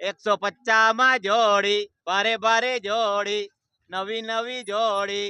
એકસો પચાસમાં જોડી ભારે ભારે જોડી નવી નવી જોડી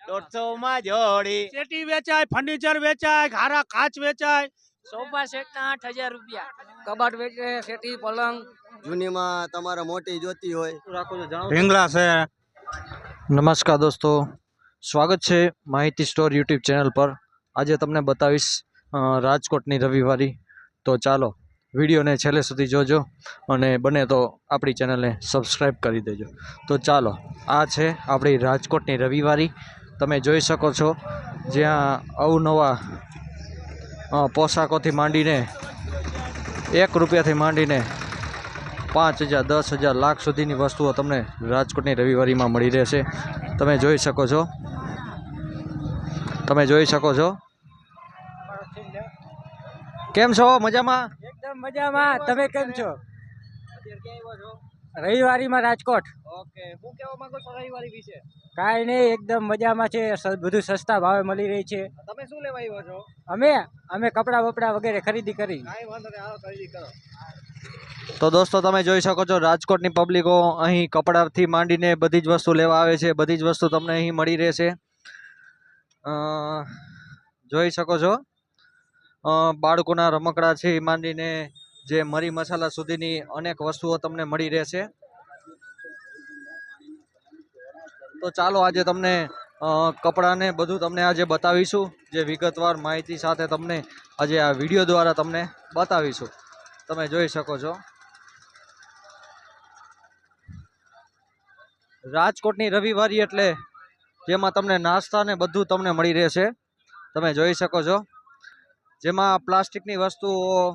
દોઢસો માં જોડી. શેટી વેચાય ફર્નિચર વેચાય ઘારા કાચ વેચાય. સોફા સેટ ના આઠ હજાર રૂપિયા. કબાટ વેચે સેટી પલંગ. જૂનીમાં તમારે મોટી જોતી હોય. ઢીંગલા છે નમસ્કાર દોસ્તો. સ્વાગત છે માહિતી સ્ટોર યુટ્યુબ ચેનલ પર. આજે તમને બતાવીશ રાજકોટની રવિવારી. તો ચાલો વિડીયોને છેલ્લે સુધી જોજો અને બને તો આપણી ચેનલને સબસ્ક્રાઈબ કરી દેજો. તો ચાલો, આ છે આપણી રાજકોટની રવિવારી. તમે જોઈ શકો છો, જ્યાં અવનવા પોશાકોથી માંડીને એક રૂપિયાથી માંડીને પાંચ હજાર, દસ હજાર, લાખ સુધીની વસ્તુઓ તમને રાજકોટની રવિવારીમાં મળી રહેશે. તમે જોઈ શકો છો. તમે જોઈ શકો છો. કેમ છો? મજામાં? એકદમ મજામાં. તમે કેમ છો? રવિવારીમાં રાજકોટ. ઓકે. હું કહેવા માંગુ છો રવિવારી વિશે. કાંઈ નહીં એકદમ મજામાં છે. બધું સસ્તા ભાવે મળી રહી છે. તમે શું લેવા આવ્યો છો? અમે અમે કપડાં બપડા વગેરે ખરીદી કરી. કાંઈ વાંધો નહીં આવો ખરીદી કરો. તો દોસ્તો તમે જોઈ શકો છો રાજકોટની પબ્લિકો અહીં કપડાથી માંડીને બધી જ વસ્તુ લેવા આવે છે. બધી જ વસ્તુ તમને અહીં મળી રહેશે. જોઈ શકો છો. બાળકોના એ માંડીને જે મરી મસાલા સુધીની અનેક વસ્તુઓ તમને મળી રહેશે. તો ચાલો આજે તમને કપડાને બધું તમને આજે બતાવીશું. જે વિગતવાર માહિતી સાથે તમને આજે આ વીડિયો દ્વારા તમને બતાવીશું. તમે જોઈ શકો છો. રાજકોટની રવિવારી એટલે જેમાં તમને નાસ્તા ને બધું તમને મળી રહેશે. તમે જોઈ શકો છો. જેમાં પ્લાસ્ટિકની વસ્તુઓ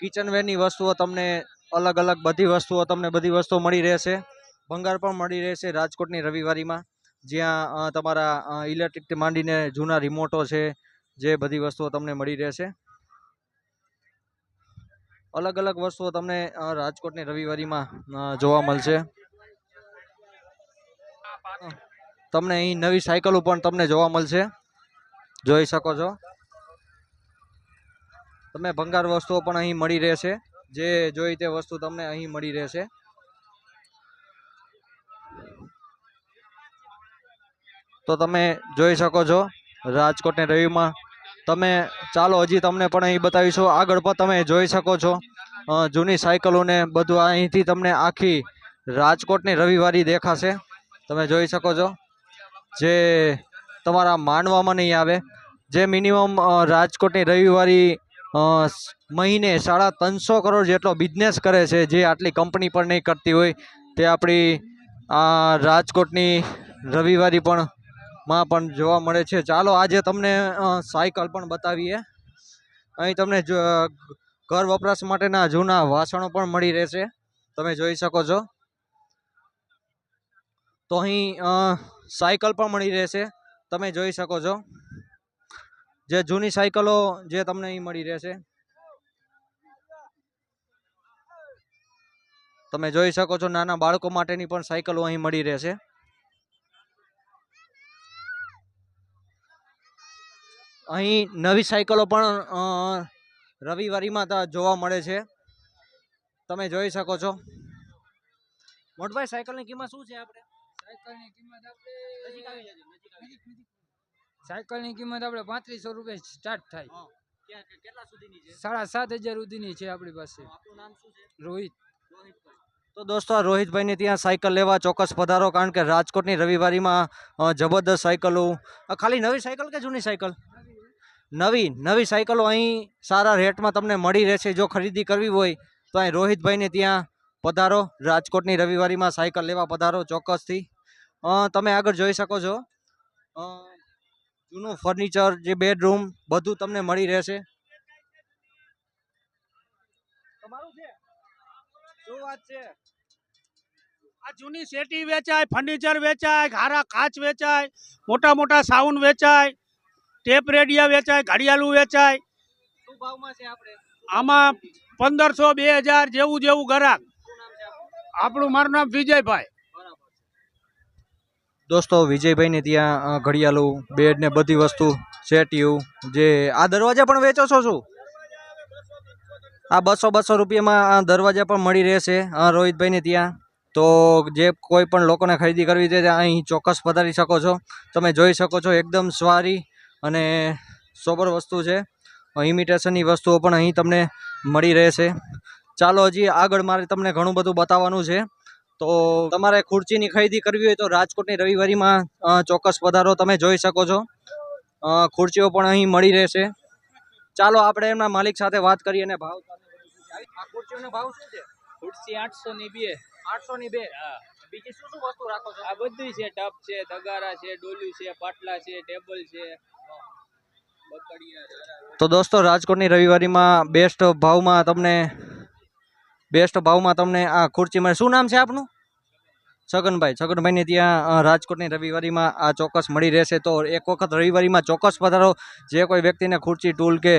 કિચનવેરની વસ્તુઓ તમને અલગ અલગ બધી વસ્તુઓ તમને બધી વસ્તુઓ મળી રહેશે. ભંગાર પણ મળી રહેશે રાજકોટની રવિવારીમાં. જ્યાં તમારા ઇલેક્ટ્રિકથી માંડીને જૂના રિમોટો છે, જે બધી વસ્તુઓ તમને મળી રહેશે. અલગ અલગ વસ્તુઓ તમને રાજકોટની રવિવારીમાં જોવા મળશે. તમને અહીં નવી સાયકલો પણ તમને જોવા મળશે. જોઈ શકો છો. તમે ભંગાર વસ્તુઓ પણ અહીં મળી રહેશે. જે જોઈ તે વસ્તુ તમને અહીં મળી રહેશે. તો તમે જોઈ શકો છો, રાજકોટની રવિમાં તમે ચાલો હજી તમને પણ અહીં બતાવીશું. આગળ પણ તમે જોઈ શકો છો જૂની સાયકલોને બધું અહીંથી તમને આખી રાજકોટની રવિવારી દેખાશે. તમે જોઈ શકો છો, જે તમારા માનવામાં નહીં આવે. જે મિનિમમ રાજકોટની રવિવારી મહિને સાડા ત્રણસો કરોડ જેટલો બિઝનેસ કરે છે, જે આટલી કંપની પણ નહીં કરતી હોય. તે આપણી, આ રાજકોટની રવિવારી પણ માં પણ જોવા મળે છે. ચાલો, આજે તમને સાયકલ પણ બતાવીએ. અહીં તમને ઘર વપરાશ માટેના જૂના વાસણો પણ મળી રહેશે. તમે જોઈ શકો છો. તો અહીં સાયકલ પણ મળી રહેશે. તમે જોઈ શકો છો. જે જૂની સાયકલો જે તમને અહીં મળી રહેશે. તમે જોઈ શકો છો નાના બાળકો માટેની પણ સાયકલો અહીં મળી રહેશે. અહીં નવી સાયકલો પણ રવિવારીમાં જોવા મળે છે. તમે જોઈ શકો છો. મોટભાઈ, સાયકલની કિંમત શું છે આપણે? સાયકલની કિંમત આપણે સાયકલની કિંમત આપણે પાંત્રીસો રૂપિયા સ્ટાર્ટ થાય. કેટલા સુધીની છે? સાડા સાત હજાર સુધીની છે આપણી પાસે. આપણું નામ શું છે? રોહિત. તો દોસ્તો રોહિતભાઈને ત્યાં સાયકલ લેવા ચોક્કસ પધારો કારણ કે રાજકોટની રવિવારીમાં જબરદસ્ત સાયકલો. ખાલી નવી સાયકલ કે જૂની સાયકલ? નવી નવી સાયકલો અહીં સારા રેટમાં તમને મળી રહેશે. જો ખરીદી કરવી હોય તો અહીં રોહિતભાઈને ત્યાં પધારો. રાજકોટની રવિવારીમાં સાયકલ લેવા પધારો ચોક્કસથી. તમે આગળ જોઈ શકો છો. અ, જૂનું ફર્નિચર જે બેડરૂમ બધું તમને મળી રહેશે. તમારું છે? શું વાત છે? આ જૂની શેટી વેચાય ફર્નિચર વેચાય ઘારા કાચ વેચાય મોટા મોટા સાઉન્ડ વેચાય ટેપ રેડિયા વેચાય ઘડિયાળું વેચાય. શું ભાવમાં છે આપણે? આમાં પંદરસો બે હજાર જેવું જેવું ગ્રાહક. આપણું મારું નામ વિજયભાઈ. દોસ્તો, વિજયભાઈને ત્યાં ઘડિયાળું બેડ ને બધી વસ્તુ સેટિયું જે આ દરવાજા પણ વેચો છો શું? આ બસો બસો રૂપિયામાં આ દરવાજા પણ મળી રહેશે રોહિતભાઈને ત્યાં. તો જે કોઈ પણ લોકોને ખરીદી કરવી છે અહીં ચોક્કસ પધારી શકો છો. તમે જોઈ શકો છો, એકદમ સ્વારી અને સોબર વસ્તુ છે. ઇમિટેશનની વસ્તુઓ પણ અહીં તમને મળી રહેશે. ચાલો હજી આગળ મારે તમને ઘણું બધું બતાવવાનું છે. તો તમારે ખુરચીની ખરીદી કરવી હોય તો રાજકોટની રવિવારીમાં ચોક્કસ પધારો. તમે જોઈ શકો છો. ખુરચીઓ પણ અહીં મળી રહેશે. ચાલો આપણે એમના માલિક સાથે વાત કરીએ અને ભાવ આ ખુરચીઓનો ભાવ શું છે? ખુરશી આઠસો ની બે. આઠસો ની બે બીજી શું શું વસ્તુ રાખો છો? આ બધી છે. ટપ છે તગારા છે ડોલું છે પાટલા છે ટેબલ છે. તો દોસ્તો રાજકોટની રવિવારીમાં બેસ્ટ ભાવમાં તમને બેસ્ટ ભાવમાં તમને આ ખુરચી મળે. શું નામ છે આપનું? છગનભાઈ. છગનભાઈને ત્યાં રાજકોટની રવિવારીમાં આ ચોક્કસ મળી રહેશે તો એક વખત રવિવારીમાં ચોક્કસ પધારો જે કોઈ વ્યક્તિને ખુરચી ટૂલ કે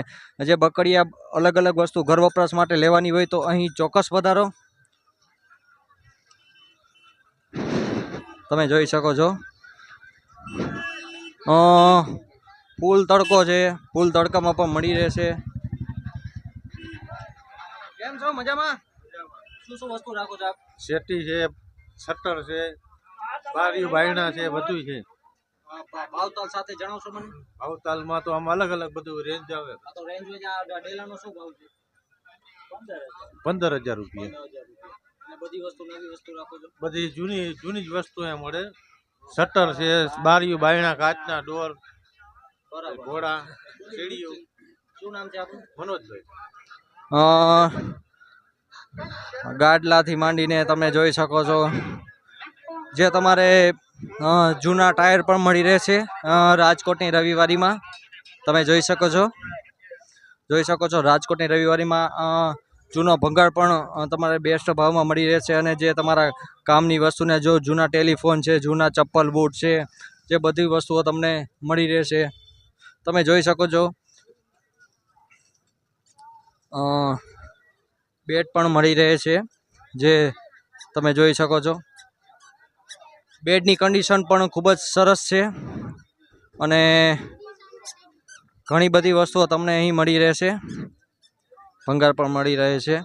જે બકડિયા, અલગ અલગ વસ્તુ ઘર વપરાશ માટે લેવાની હોય તો અહીં ચોક્કસ પધારો તમે જોઈ શકો છો. ફૂલ તડકો છે. ફૂલ તડકામાં પણ મળી રહેશે. કેમ છો? મજામાં? શું શું વસ્તુ રાખો છો આપ? શેટી છે શટર છે બારીઓ બાયણા છે બધું છે. ભાવતાલ સાથે જણાવશો મને? ભાવતાલમાં તો આમ અલગ અલગ બધું રેન્જ આવે. આ તો રેન્જ હોય છે આ ડેલાનો શું ભાવ છે? પંદર હજાર. રૂપિયા. અને બધી વસ્તુ નવી વસ્તુ રાખો છો? બધી જૂની જૂની જ વસ્તુ એ મળે. શટર છે બારીઓ બાયણા કાચના ડોર ઘોડા સીડીઓ. શું નામ છે આપનું મનોજભાઈ. ગાડલાથી માંડીને તમે જોઈ શકો છો. જે તમારે જૂના ટાયર પણ મળી રહેશે રાજકોટની રવિવારીમાં. તમે જોઈ શકો છો. જોઈ શકો છો, રાજકોટની રવિવારીમાં જૂનો ભંગાર પણ તમારે બેસ્ટ ભાવમાં મળી રહેશે અને જે તમારા કામની વસ્તુને જો જૂના ટેલિફોન છે, જૂના ચપ્પલ, બૂટ છે, જે બધી વસ્તુઓ તમને મળી રહેશે. તમે જોઈ શકો છો. બેટ પણ મળી રહે છે જે તમે જોઈ શકો છો. બેડની કન્ડિશન પણ ખૂબ જ સરસ છે અને ઘણી બધી વસ્તુઓ તમને અહીં મળી રહેશે. ભંગાર પણ મળી રહે છે.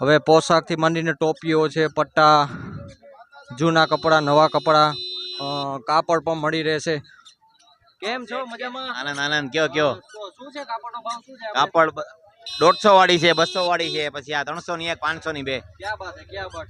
હવે પોશાકથી માંડીને ટોપીઓ છે પટ્ટા જૂના કપડાં નવા કપડાં કાપડ પણ મળી રહેશે. કેમ છો? મજામાં? આનંદ આનંદ કયો કયો? શું છે? કાપડનો ભાવ શું છે? કાપડ દોઢસો વાળી છે બસો વાળી છે પછી આ ત્રણસો ની એક પાંચસો ની બે. ક્યાં ક્યાં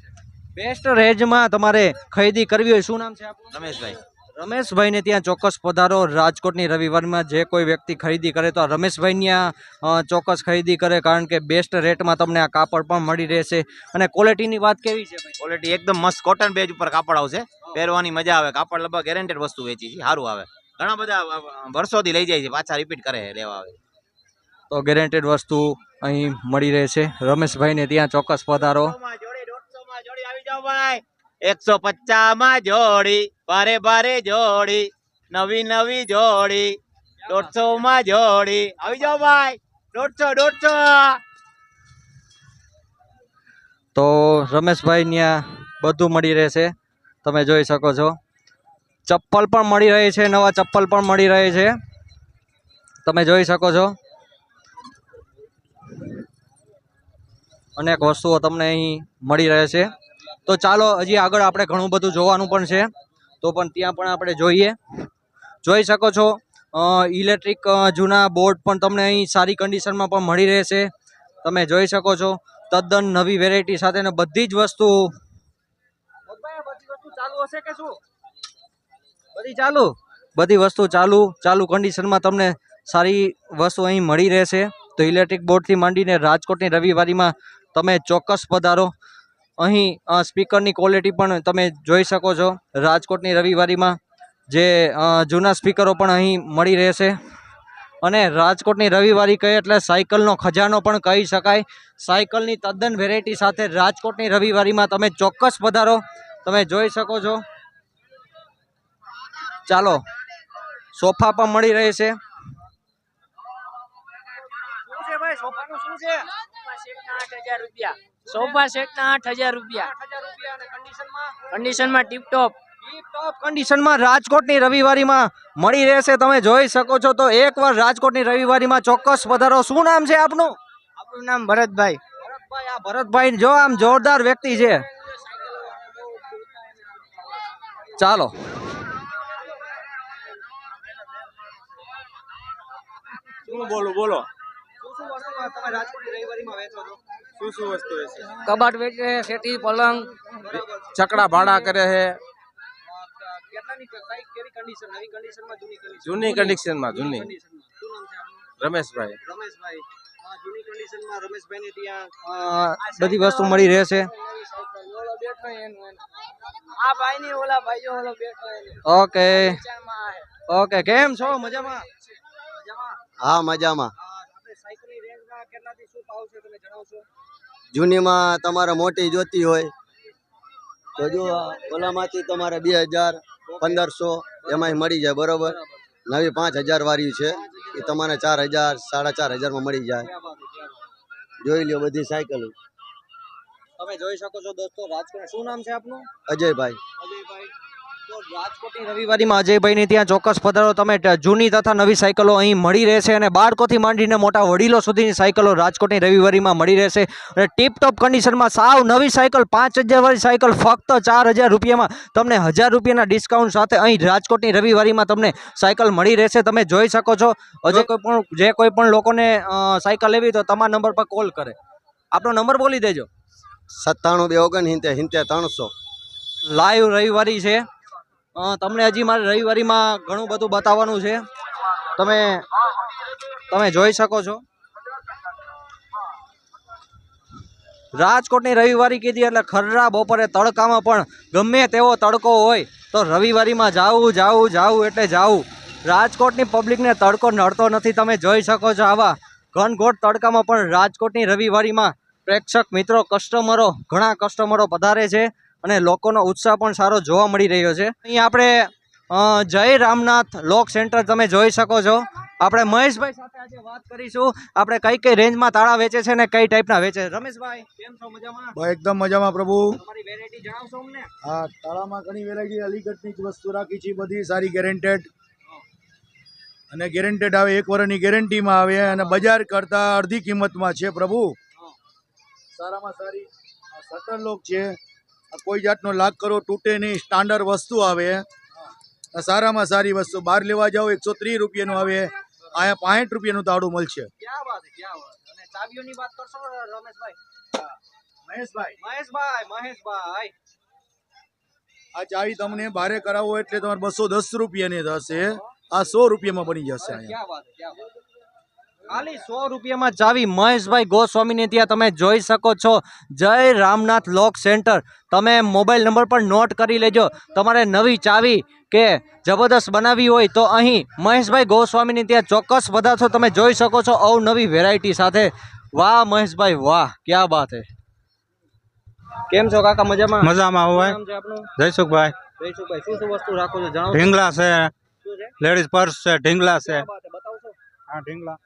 બેસ્ટ રેન્જમાં તમારે ખરીદી કરવી હોય શું નામ છે આપનું રમેશભાઈ. રમેશભાઈને ત્યાં ચોક્કસ પધારો. રાજકોટની રવિવારમાં જે કોઈ વ્યક્તિ ખરીદી કરે તો આ રમેશભાઈ ત્યાં ચોક્કસ ખરીદી કરે કારણ કે બેસ્ટ રેટમાં તમને આ કાપડ પણ મળી રહેશે. અને ક્વોલિટીની વાત કેવી છે ભાઈ? ક્વોલિટી એકદમ મસ્ત કોટન બેજ ઉપર કાપડ આવશે. પહેરવાની મજા આવે. કાપડ લગભગ ગેરેન્ટેડ વસ્તુ વેચી છે. સારું આવે. ઘણા બધા વર્ષોથી લઈ જાય છે. પાછા રિપીટ કરે લેવા આવે. તો ગેરેન્ટેડ વસ્તુ અહીં મળી રહેશે રમેશભાઈને ત્યાં ચોક્કસ પધારો. એકસો માં જોડી ભારે ભારે જોડી નવી નવી જોડી દોઢસો માં જોડી. આવી જાઓ ભાઈ દોઢસો દોઢસો. તો રમેશભાઈ ત્યાં બધું મળી રહેશે તમે જોઈ શકો છો. ચપ્પલ પણ મળી રહી છે નવા ચપ્પલ પણ મળી રહે છે. તમે જોઈ શકો છો. અનેક વસ્તુઓ તમને અહીં મળી રહે છે. તો ચાલો હજી આગળ આપણે ઘણું બધું જોવાનું પણ છે. તો પણ ત્યાં પણ આપણે જોઈએ. જોઈ શકો છો ઇલેક્ટ્રિક જૂના બોર્ડ પણ તમને અહીં સારી કન્ડિશનમાં પણ મળી રહેશે તમે જોઈ શકો છો, તદ્દન નવી વેરાયટી સાથે બધી જ વસ્તુ. ચાલુ હશે કે શું બધી ચાલુ? બધી વસ્તુ ચાલુ ચાલુ કન્ડિશનમાં તમને સારી વસ્તુ અહીં મળી રહેશે તો ઇલેક્ટ્રિક બોર્ડથી માંડીને રાજકોટની રવિવારીમાં તમે ચોક્કસ પધારો. અહીં સ્પીકરની ક્વોલિટી પણ તમે જોઈ શકો છો. રાજકોટની રવિવારીમાં જે જૂના સ્પીકરો પણ અહીં મળી રહેશે. અને રાજકોટની રવિવારી કહે એટલે સાયકલનો ખજાનો પણ કહી શકાય. સાયકલની તદ્દન વેરાયટી સાથે રાજકોટની રવિવારીમાં તમે ચોક્કસ પધારો. તમે જોઈ શકો છો. ચાલો, સોફા પણ મળી રહેશે. સોફા સેટ ના આઠ હજાર રૂપિયા કન્ડિશનમાં કન્ડિશનમાં ટોપ ટોપ કન્ડિશનમાં રાજકોટની રવિવારીમાં મળી રહેશે. તમે જોઈ શકો છો તો એકવાર રાજકોટની રવિવારીમાં ચોક્કસ વધારો. શું નામ છે આપનું? આપણું નામ ભરતભાઈ. ભરતભાઈ આ ભરતભાઈ જો આમ જોરદાર વ્યક્તિ છે. ચાલો. બોલો? બોલો. શું શું વસ્તુ છે? કબાટ વેચે શેઠી પલંગ. ચકડા ભાડા કરે છે. જૂની કન્ડિશનમાં જૂની રમેશભાઈ. રમેશભાઈ. આ જૂની કન્ડિશનમાં રમેશભાઈને ત્યાં બધી વસ્તુ મળી રહેશે. આ ભાઈ ની ઓલા ભાઈ ઓલો બેઠો ઓકે ઓકે કેમ છો? મજામાં? હા મજામાં. રેન્જમાં શું ભાવ છે તમે જણાવશો? જૂનીમાં તમારે મોટી જોતી હોય. તો જો ઓલામાંથી તમારે બે હજાર પંદરસો એમાંય મળી જાય બરોબર? નવી પાંચ હજાર વાળી છે એ તમારે ચાર હજાર સાડા ચાર હજારમાં મળી જાય. જોઈ લ્યો બધી સાયકલો. તમે જોઈ શકો છો દોસ્તો રાજકોટ. શું નામ છે આપનું? અજયભાઈ. અજયભાઈ. રાજકોટની રવિવારીમાં અજયભાઈની ત્યાં ચોક્કસ પધારો. તમે જૂની તથા નવી સાયકલો અહીં મળી રહેશે અને બાળકોથી માંડીને મોટા વડીલો સુધીની સાયકલો રાજકોટની રવિવારીમાં મળી રહેશે. અને ટીપટોપ કન્ડિશનમાં સાવ નવી સાયકલ પાંચ હજારવાળી સાયકલ ફક્ત ચાર હજાર રૂપિયામાં તમને હજાર રૂપિયાના ડિસ્કાઉન્ટ સાથે અહીં રાજકોટની રવિવારીમાં તમને સાયકલ મળી રહેશે. તમે જોઈ શકો છો અજય કોઈ પણ જે કોઈ પણ લોકોને સાયકલ લેવી તો તમારા નંબર પર કોલ કરે. આપણો નંબર બોલી દેજો. સત્તાણું બે ઓગણ હિંતે હિંતે ત્રણસો. લાઈવ રવિવારી છે. તમને હજી મારે રવિવારીમાં ઘણું બધું બતાવવાનું છે. તમે તમે જોઈ શકો છો. રાજકોટની રવિવારી કીધી એટલે ખરરા બપોરે તડકામાં પણ ગમે તેવો તડકો હોય તો રવિવારીમાં જાવું જાવું જાવું એટલે જાવું રાજકોટની પબ્લિકને તડકો નડતો નથી, તમે જોઈ શકો છો આવા ઘનઘોટ તડકામાં પણ રાજકોટની રવિવારીમાં પ્રેક્ષક મિત્રો કસ્ટમરો ઘણા કસ્ટમરો પધારે છે. અને લોકોનો ઉત્સાહ પણ સારો જોવા મળી રહ્યો છે. અહીં આપણે જય રામનાથ લોક સેન્ટર તમે જોઈ શકો છો. આપણે મહેશભાઈ સાથે આજે વાત કરીશું. આપણે કઈ કઈ રેન્જમાં તાળા વેચે છે ને કઈ ટાઈપના વેચે છે? રમેશભાઈ કેમ છો? મજામાં? એકદમ મજામાં પ્રભુ. તમારી વેરાયટી જણાવશો અમને? હા તાળામાં ઘણી વેરાયટી અલીગઢની જ વસ્તુ રાખી છે બધી સારી ગેરેન્ટેડ અને ગેરેન્ટેડ આવે એક વર્ષની ગેરંટીમાં આવે અને બજાર કરતાં અડધી કિંમતમાં છે પ્રભુ. સારામાં સારી. શટર લોક છે. કોઈ જાતનો લાગ કરો તૂટે નહીં સ્ટાન્ડર્ડ વસ્તુ આવે. આ સારામાં સારી વસ્તુ. બહાર લેવા જાઓ એકસો ત્રીસ રૂપિયાનું આવે. અહીંયા પાંઠ રૂપિયાનું તાળું મળશે. આ ચાવી તમને ભારે કરાવો એટલે તમારે બસો દસ રૂપિયાની થશે. આ સો રૂપિયામાં બની જશે અહીંયા ખાલી સો રૂપિયામાં ચાવી મહેશભાઈ ગોસ્વામીને ત્યાં તમે જોઈ શકો છો. જય રામનાથ લોક સેન્ટર. તમે મોબાઈલ નંબર પર નોટ કરી લેજો. તમારે નવી ચાવી કે જબરદસ્ત બનાવી હોય તો અહીં મહેશભાઈ ગોસ્વામીને ત્યાં ચોક્કસ પદાર્થો તમે જોઈ શકો છો અવનવી વેરાયટી સાથે. વાહ મહેશભાઈ વાહ ક્યાં બાત હે. કેમ છો કાકા મજામાં? મજામાં હોય જયસુખભાઈ જયસુખભાઈ શું શું વસ્તુ રાખો છો? જણાવો. ઢીંગલા છે. લેડીઝ પર્સ છે ઢીંગલા છે. હા ઢીંગલા ક્યાં બાત હે. શું price છે આપણે ઢીંગલાની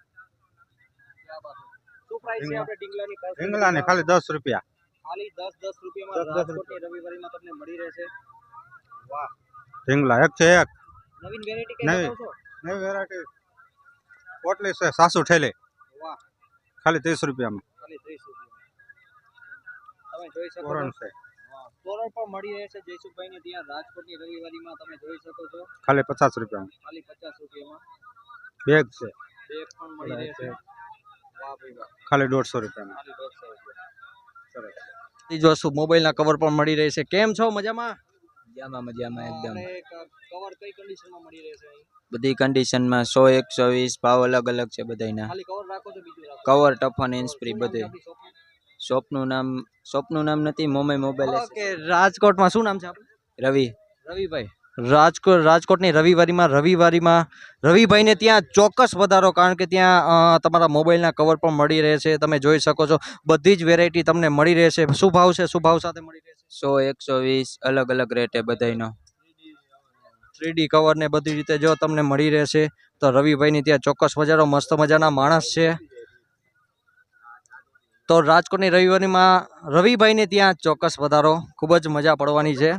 price? ઢીંગલાની ખાલી દસ રૂપિયા. ખાલી દસ દસ રૂપિયામાં દસ દસ રાજકોટની રવિવારીમાં તમને મળી રહેશે. ઢીંગલા એક છે એક. નવીન વેરાયટી કઈ નવી. બતાવશો? નવી વેરાયટી પોટલી છે સાસુ ઠેલી. વાહ. ખાલી ત્રીસ રૂપિયામાં. ખાલી ત્રીસ રૂપિયા તમે જોઈ શકો તોરણ છો. છે. વાહ. તોરણ પણ મળી રહેશે જયસુખભાઈ ને ત્યાં રાજકોટની રવિવારીમાં તમે જોઈ શકો છો. ખાલી પચાસ રૂપિયામાં. ખાલી પચાસ રૂપિયામાં. બેગ છે. બેગ પણ મળી રહેશે. વાહ ભાઈ વાહ ખાલી દોઢસો રૂપિયામાં ખાલી રૂપિયા ત્રીજી વસ્તુ મોબાઈલના કવર પણ મળી રહેશે કેમ છો? મજામાં? મજામાં મજામાં એકદમ. કવર કઈ કન્ડિશનમાં મળી રહેશે બધી કન્ડિશનમાં સો એકસો વીસ ભાવ અલગ અલગ છે બધાના કવર રાખો છો બીજું રાખો. કવર ટફન ઇન્સ્પ્રી બધે? શોપનું નામ શોપનું નામ નથી મોમાઈ મોબાઈલ ઓકે રાજકોટમાં શું નામ છે રવિ. રવિભાઈ. રાજકોટ રાજકોટની રવિવારીમાં રવિવારીમાં રવિભાઈને ત્યાં ચોક્કસ વધારો કારણ કે ત્યાં તમારા મોબાઈલના કવર પણ મળી રહેશે. તમે જોઈ શકો છો બધી જ વેરાયટી તમને મળી રહેશે. શું ભાવ છે? શું ભાવ સાથે મળી રહેશે? સો એકસો વીસ અલગ અલગ રેટે બધાયનો. થ્રીડી કવર ને બધી રીતે જો તમને મળી રહેશે તો રવિભાઈની ત્યાં ચોક્કસ વધારો મસ્ત મજાના માણસ છે. તો રાજકોટની રવિવારીમાં રવિભાઈને ત્યાં ચોક્કસ વધારો ખૂબ જ મજા પડવાની છે.